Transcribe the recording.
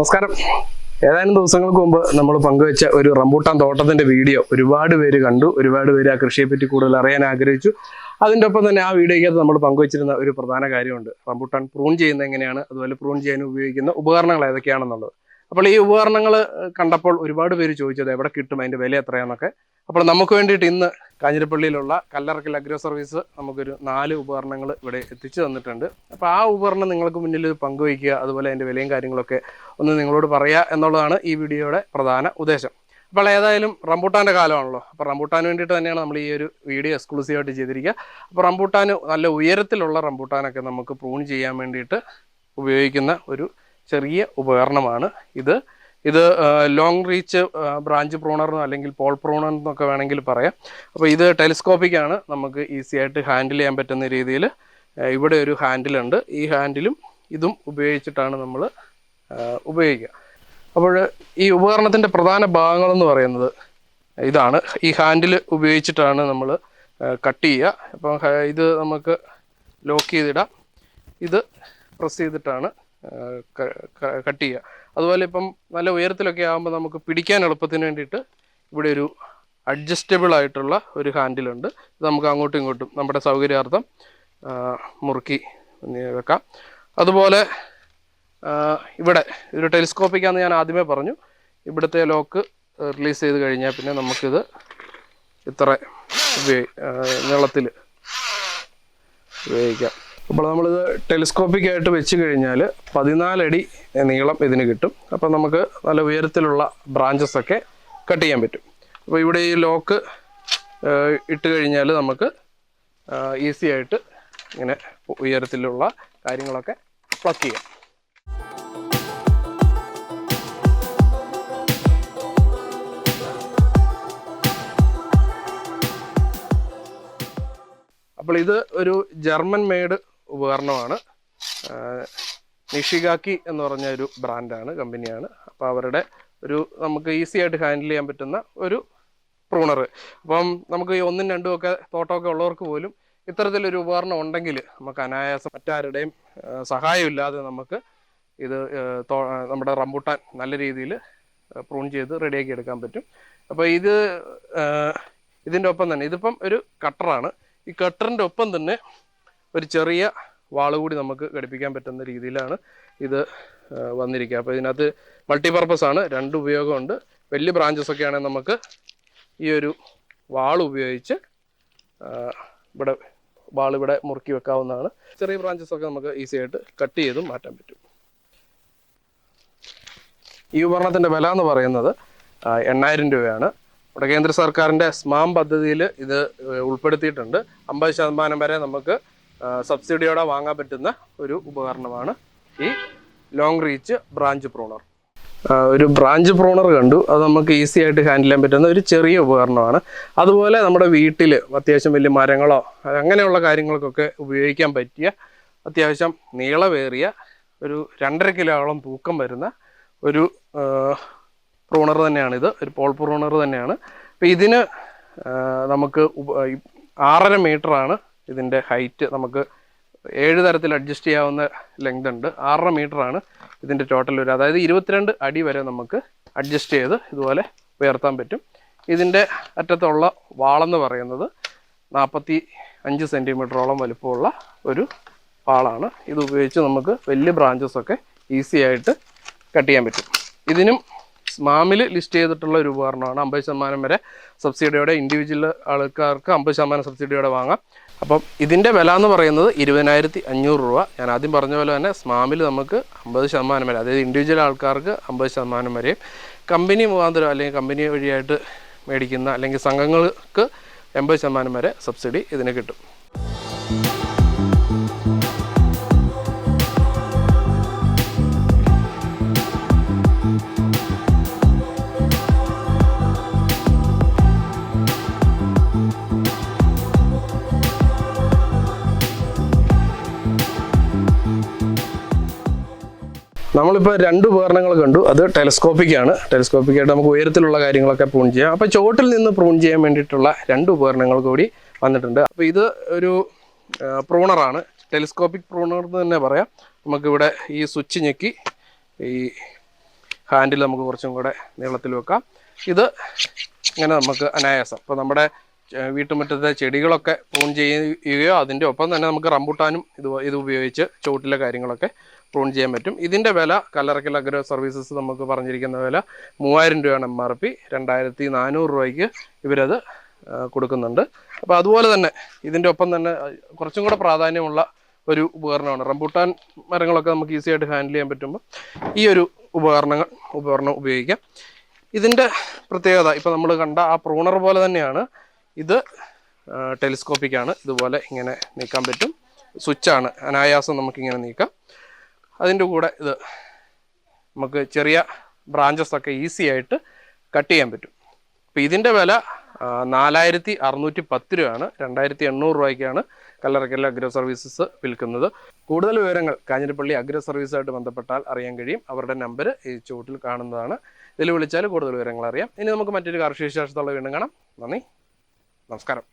നമസ്കാരം. ഏതാനും ദിവസങ്ങൾക്ക് മുമ്പ് നമ്മൾ പങ്കുവെച്ച ഒരു റംബൂട്ടാൻ തോട്ടത്തിന്റെ വീഡിയോ ഒരുപാട് പേര് കണ്ടു. ഒരുപാട് പേര് ആ കൃഷിയെ പറ്റി കൂടുതൽ അറിയാൻ ആഗ്രഹിച്ചു. അതിന്റെ ഒപ്പം തന്നെ ആ വീഡിയോയ്ക്കകത്ത് നമ്മൾ പങ്കുവച്ചിരുന്ന ഒരു പ്രധാന കാര്യമുണ്ട്. റംബൂട്ടാൻ പ്രൂൺ ചെയ്യുന്നത് എങ്ങനെയാണ്? അതുപോലെ പ്രൂൺ ചെയ്യാൻ ഉപയോഗിക്കുന്ന ഉപകരണങ്ങൾ ഏതൊക്കെയാണെന്നുള്ളത്. അപ്പോൾ ഈ ഉപകരണങ്ങൾ കണ്ടപ്പോൾ ഒരുപാട് പേര് ചോദിച്ചത് എവിടെ കിട്ടും? അതിന്റെ വില എത്രയാണെന്നൊക്കെ അപ്പോൾ നമുക്ക് വേണ്ടിയിട്ട് ഇന്ന് കാഞ്ഞിരപ്പള്ളിയിലുള്ള കല്ലറക്കൽ അഗ്രോ സർവീസ് നമുക്കൊരു നാല് ഉപകരണങ്ങൾ ഇവിടെ എത്തിച്ചു തന്നിട്ടുണ്ട്. അപ്പോൾ ആ ഉപകരണം നിങ്ങൾക്ക് മുന്നിൽ പങ്കുവയ്ക്കുക അതുപോലെ അതിന്റെ വിലയും കാര്യങ്ങളൊക്കെ ഒന്ന് നിങ്ങളോട് പറയുക എന്നുള്ളതാണ് ഈ വീഡിയോയുടെ പ്രധാന ഉദ്ദേശം. അപ്പോൾ ഏതായാലും റംബൂട്ടാന്റെ കാലമാണല്ലോ. അപ്പോൾ റംബൂട്ടാൻ വേണ്ടിയിട്ട് തന്നെയാണ് നമ്മൾ ഈ ഒരു വീഡിയോ എക്സ്ക്ലൂസീവായിട്ട് ചെയ്തിരിക്കുക. അപ്പോൾ റംബൂട്ടാൻ നല്ല ഉയരത്തിലുള്ള റംബൂട്ടാനൊക്കെ നമുക്ക് പ്രൂൺ ചെയ്യാൻ വേണ്ടിയിട്ട് ഉപയോഗിക്കുന്ന ഒരു ചെറിയ ഉപകരണമാണ് ഇത്. ഇത് ലോങ് റീച്ച് ബ്രാഞ്ച് പ്രോണർ അല്ലെങ്കിൽ പോൾ പ്രോണർ എന്നൊക്കെ വേണമെങ്കിൽ പറയാം. അപ്പോൾ ഇത് ടെലിസ്കോപ്പിക് ആണ്. നമുക്ക് ഈസി ആയിട്ട് ഹാൻഡിൽ ചെയ്യാൻ പറ്റുന്ന രീതിയിൽ ഇവിടെ ഒരു ഹാൻഡിൽ ഉണ്ട്. ഈ ഹാൻഡിലും ഇതും ഉപയോഗിച്ചിട്ടാണ് നമ്മൾ ഉപയോഗിക്കുക. അപ്പോൾ ഈ ഉപകരണത്തിന്റെ പ്രധാന ഭാഗങ്ങളെന്ന് പറയുന്നത് ഇതാണ്. ഈ ഹാൻഡിൽ ഉപയോഗിച്ചിട്ടാണ് നമ്മൾ കട്ട് ചെയ്യുക. അപ്പം ഇത് നമുക്ക് ലോക്ക് ചെയ്തിടാം. ഇത് പ്രസ് ചെയ്തിട്ടാണ് കട്ട് ചെയ്യുക. അതുപോലെ ഇപ്പം നല്ല ഉയരത്തിലൊക്കെ ആകുമ്പോൾ നമുക്ക് പിടിക്കാൻ എളുപ്പത്തിന് വേണ്ടിയിട്ട് ഇവിടെ ഒരു അഡ്ജസ്റ്റബിൾ ആയിട്ടുള്ള ഒരു ഹാൻഡിലുണ്ട് ഇത് നമുക്ക് അങ്ങോട്ടും ഇങ്ങോട്ടും നമ്മുടെ സൗകര്യാർത്ഥം മുറുക്കി വെക്കാം. അതുപോലെ ഇവിടെ ഒരു ടെലിസ്കോപ്പിക്കാന്ന് ഞാൻ ആദ്യമേ പറഞ്ഞു. ഇവിടുത്തെ ലോക്ക് റിലീസ് ചെയ്ത് കഴിഞ്ഞാൽ പിന്നെ നമുക്കിത് ഇത്ര നീളത്തിൽ ഉപയോഗിക്കാം. അപ്പോൾ നമ്മളിത് ടെലിസ്കോപ്പിക് ആയിട്ട് വെച്ച് കഴിഞ്ഞാൽ പതിനാലടി നീളം ഇതിന് കിട്ടും. അപ്പം നമുക്ക് നല്ല ഉയരത്തിലുള്ള ബ്രാഞ്ചസ് ഒക്കെ കട്ട് ചെയ്യാൻ പറ്റും. അപ്പോൾ ഇവിടെ ഈ ലോക്ക് ഇട്ട് കഴിഞ്ഞാൽ നമുക്ക് ഈസി ആയിട്ട് ഇങ്ങനെ ഉയരത്തിലുള്ള കാര്യങ്ങളൊക്കെ പ്ലക്ക് ചെയ്യാം. അപ്പോൾ ഇത് ഒരു ജർമ്മൻ മെയ്ഡ് ഉപകരണമാണ്. നിഷികാക്കി എന്ന് പറഞ്ഞ ഒരു ബ്രാൻഡാണ് കമ്പനിയാണ്. അപ്പോൾ അവരുടെ ഒരു നമുക്ക് ഈസി ആയിട്ട് ഹാൻഡിൽ ചെയ്യാൻ പറ്റുന്ന ഒരു പ്രൂണർ അപ്പം നമുക്ക് ഈ ഒന്നും രണ്ടും ഒക്കെ തോട്ടമൊക്കെ ഉള്ളവർക്ക് പോലും ഇത്തരത്തിലൊരു ഉപകരണം ഉണ്ടെങ്കിൽ നമുക്ക് അനായാസം മറ്റാരുടെയും സഹായമില്ലാതെ നമുക്ക് ഇത് നമ്മുടെ റംബൂട്ടാൻ നല്ല രീതിയിൽ പ്രൂൺ ചെയ്ത് റെഡിയാക്കി എടുക്കാൻ പറ്റും. അപ്പോൾ ഇത് ഇതിന്റെ ഒപ്പം തന്നെ ഇതിപ്പം ഒരു കട്ടറാണ്. ഈ കട്ടറിന്റെ ഒപ്പം തന്നെ ഒരു ചെറിയ വാൾ കൂടി നമുക്ക് ഘടിപ്പിക്കാൻ പറ്റുന്ന രീതിയിലാണ് ഇത് വന്നിരിക്കുക. അപ്പോൾ ഇതിനകത്ത് മൾട്ടിപർപ്പസ് ആണ് രണ്ട് ഉപയോഗമുണ്ട്. വലിയ ബ്രാഞ്ചസ് ഒക്കെ ആണെങ്കിൽ നമുക്ക് ഈ ഒരു വാൾ ഉപയോഗിച്ച് ഇവിടെ വാൾ ഇവിടെ മുറുക്കി വെക്കാവുന്നതാണ്. ചെറിയ ബ്രാഞ്ചസ് ഒക്കെ നമുക്ക് ഈസി ആയിട്ട് കട്ട് ചെയ്തും മാറ്റാൻ പറ്റും. ഈ ഉപകരണത്തിന്റെ വില എന്ന് പറയുന്നത് എണ്ണായിരം രൂപയാണ്. ഇവിടെ കേന്ദ്ര സർക്കാരിന്റെ സ്മാം പദ്ധതിയിൽ ഇത് ഉൾപ്പെടുത്തിയിട്ടുണ്ട്. അമ്പത് ശതമാനം വരെ നമുക്ക് സബ്സിഡിയോടെ വാങ്ങാൻ പറ്റുന്ന ഒരു ഉപകരണമാണ് ഈ ലോങ് റീച്ച് ബ്രാഞ്ച് പ്രോണർ ഒരു ബ്രാഞ്ച് പ്രോണർ കണ്ടു. അത് നമുക്ക് ഈസി ആയിട്ട് ഹാൻഡിൽ ചെയ്യാൻ പറ്റുന്ന ഒരു ചെറിയ ഉപകരണമാണ്. അതുപോലെ നമ്മുടെ വീട്ടിൽ അത്യാവശ്യം വലിയ മരങ്ങളോ അങ്ങനെയുള്ള കാര്യങ്ങൾക്കൊക്കെ ഉപയോഗിക്കാൻ പറ്റിയ അത്യാവശ്യം നീളമേറിയ ഒരു രണ്ടര കിലോളം തൂക്കം വരുന്ന ഒരു പ്രൂണർ തന്നെയാണിത്. ഒരു പോൾ പ്രൂണർ തന്നെയാണ്. അപ്പോൾ ഇതിന് നമുക്ക് ആറര മീറ്ററാണ് ഇതിന്റെ ഹൈറ്റ് നമുക്ക് ഏഴ് തരത്തിൽ അഡ്ജസ്റ്റ് ചെയ്യാവുന്ന ലെങ്ത് ഉണ്ട്. ആറര ആണ് ഇതിന്റെ ടോട്ടൽ വരിക അതായത് ഇരുപത്തിരണ്ട് അടി വരെ നമുക്ക് അഡ്ജസ്റ്റ് ചെയ്ത് ഇതുപോലെ ഉയർത്താൻ പറ്റും. ഇതിന്റെ അറ്റത്തുള്ള വാളെന്ന് പറയുന്നത് നാൽപ്പത്തി അഞ്ച് സെന്റിമീറ്ററോളം വലുപ്പമുള്ള ഒരു വാളാണ്. ഇത് ഉപയോഗിച്ച് നമുക്ക് വലിയ ബ്രാഞ്ചസൊക്കെ ഈസി ആയിട്ട് കട്ട് ചെയ്യാൻ പറ്റും. ഇതിനും സ്മാമിൽ ലിസ്റ്റ് ചെയ്തിട്ടുള്ള ഒരു ഉപകരണമാണ് അമ്പത് ശതമാനം വരെ സബ്സിഡിയോടെ ഇൻഡിവിജ്വൽ ആൾക്കാർക്ക് അമ്പത് ശതമാനം സബ്സിഡിയോടെ വാങ്ങാം. അപ്പം ഇതിന്റെ വില എന്ന് പറയുന്നത് ഇരുപതിനായിരത്തി അഞ്ഞൂറ് രൂപ. ഞാൻ ആദ്യം പറഞ്ഞ പോലെ തന്നെ സ്മാമിൽ നമുക്ക് അമ്പത് ശതമാനം വരെ അതായത് ഇൻഡിവിജ്വൽ ആൾക്കാർക്ക് അമ്പത് ശതമാനം വരെയും കമ്പനി മുഖാന്തരം അല്ലെങ്കിൽ കമ്പനി വഴിയായിട്ട് മേടിക്കുന്ന അല്ലെങ്കിൽ സംഘങ്ങൾക്ക് എൺപത് ശതമാനം വരെ സബ്സിഡി ഇതിന് കിട്ടും. നമ്മളിപ്പോൾ രണ്ട് ഉപകരണങ്ങൾ കണ്ടു. അത് ടെലസ്കോപ്പിക് ആണ്. ടെലസ്കോപ്പിക് ആയിട്ട് നമുക്ക് ഉയരത്തിലുള്ള കാര്യങ്ങളൊക്കെ പ്രൂൺ ചെയ്യാം. അപ്പോൾ ചോട്ടിൽ നിന്ന് പ്രൂൺ ചെയ്യാൻ വേണ്ടിയിട്ടുള്ള രണ്ട് ഉപകരണങ്ങൾ കൂടി വന്നിട്ടുണ്ട്. അപ്പോൾ ഇത് ഒരു പ്രൂണറാണ് ടെലിസ്കോപ്പിക് പ്രൂണർ എന്ന് തന്നെ പറയാം. നമുക്കിവിടെ ഈ സ്വിച്ച് ഞെക്കി ഈ ഹാൻഡിൽ നമുക്ക് കുറച്ചും കൂടെ നീളത്തിൽ വെക്കാം. ഇത് ഇങ്ങനെ നമുക്ക് അനായാസം. അപ്പോൾ നമ്മുടെ വീട്ടുമുറ്റത്തെ ചെടികളൊക്കെ പ്രൂൺ ചെയ്യുകയോ അതിന്റെ ഒപ്പം തന്നെ നമുക്ക് റംബുട്ടാനും ഇത് ഇത് ഉപയോഗിച്ച് ചുവട്ടിലെ കാര്യങ്ങളൊക്കെ പ്രൂൺ ചെയ്യാൻ പറ്റും. ഇതിന്റെ വില കല്ലറക്കൽ അഗ്രോ സർവീസസ് നമുക്ക് പറഞ്ഞിരിക്കുന്ന വില മൂവായിരം രൂപയാണ് എം ആർ പി രണ്ടായിരത്തി നാനൂറ് രൂപയ്ക്ക് ഇവരത് കൊടുക്കുന്നുണ്ട്. അപ്പോൾ അതുപോലെ തന്നെ ഇതിന്റെ ഒപ്പം തന്നെ കുറച്ചും കൂടെ പ്രാധാന്യമുള്ള ഒരു ഉപകരണമാണ്. റംബൂട്ടാൻ മരങ്ങളൊക്കെ നമുക്ക് ഈസി ആയിട്ട് ഹാൻഡിൽ ചെയ്യാൻ പറ്റുമ്പോൾ ഈ ഒരു ഉപകരണങ്ങൾ ഉപകരണം ഉപയോഗിക്കാം. ഇതിന്റെ പ്രത്യേകത ഇപ്പോൾ നമ്മൾ കണ്ട ആ പ്രൂണർ പോലെ തന്നെയാണ് ഇത് ടെലിസ്കോപ്പിക് ആണ് ഇതുപോലെ ഇങ്ങനെ നീക്കാൻ പറ്റും. സ്വിച്ച് ആണ് അനായാസം നമുക്കിങ്ങനെ നീക്കാം. അതിന്റെ കൂടെ ഇത് നമുക്ക് ചെറിയ ബ്രാഞ്ചസ് ഒക്കെ ഈസി ആയിട്ട് കട്ട് ചെയ്യാൻ പറ്റും. അപ്പോൾ ഇതിന്റെ വില നാലായിരത്തി അറുന്നൂറ്റി പത്ത് രൂപയാണ്. രണ്ടായിരത്തി എണ്ണൂറ് രൂപയ്ക്കാണ് കല്ലറക്കല്ല അഗ്രോ സർവീസസ് വിൽക്കുന്നത്. കൂടുതൽ വിവരങ്ങൾ കാഞ്ഞിരപ്പള്ളി അഗ്രോ സർവീസുമായിട്ട് ബന്ധപ്പെട്ടാൽ അറിയാൻ കഴിയും. അവരുടെ നമ്പർ ഈ ചുവട്ടിൽ കാണുന്നതാണ്. ഇതിൽ വിളിച്ചാൽ കൂടുതൽ വിവരങ്ങൾ അറിയാം. ഇനി നമുക്ക് മറ്റൊരു കാർഷിക വിശേഷത്തുള്ള വീണ്ടും കാണാം. നന്ദി. നമസ്കാരം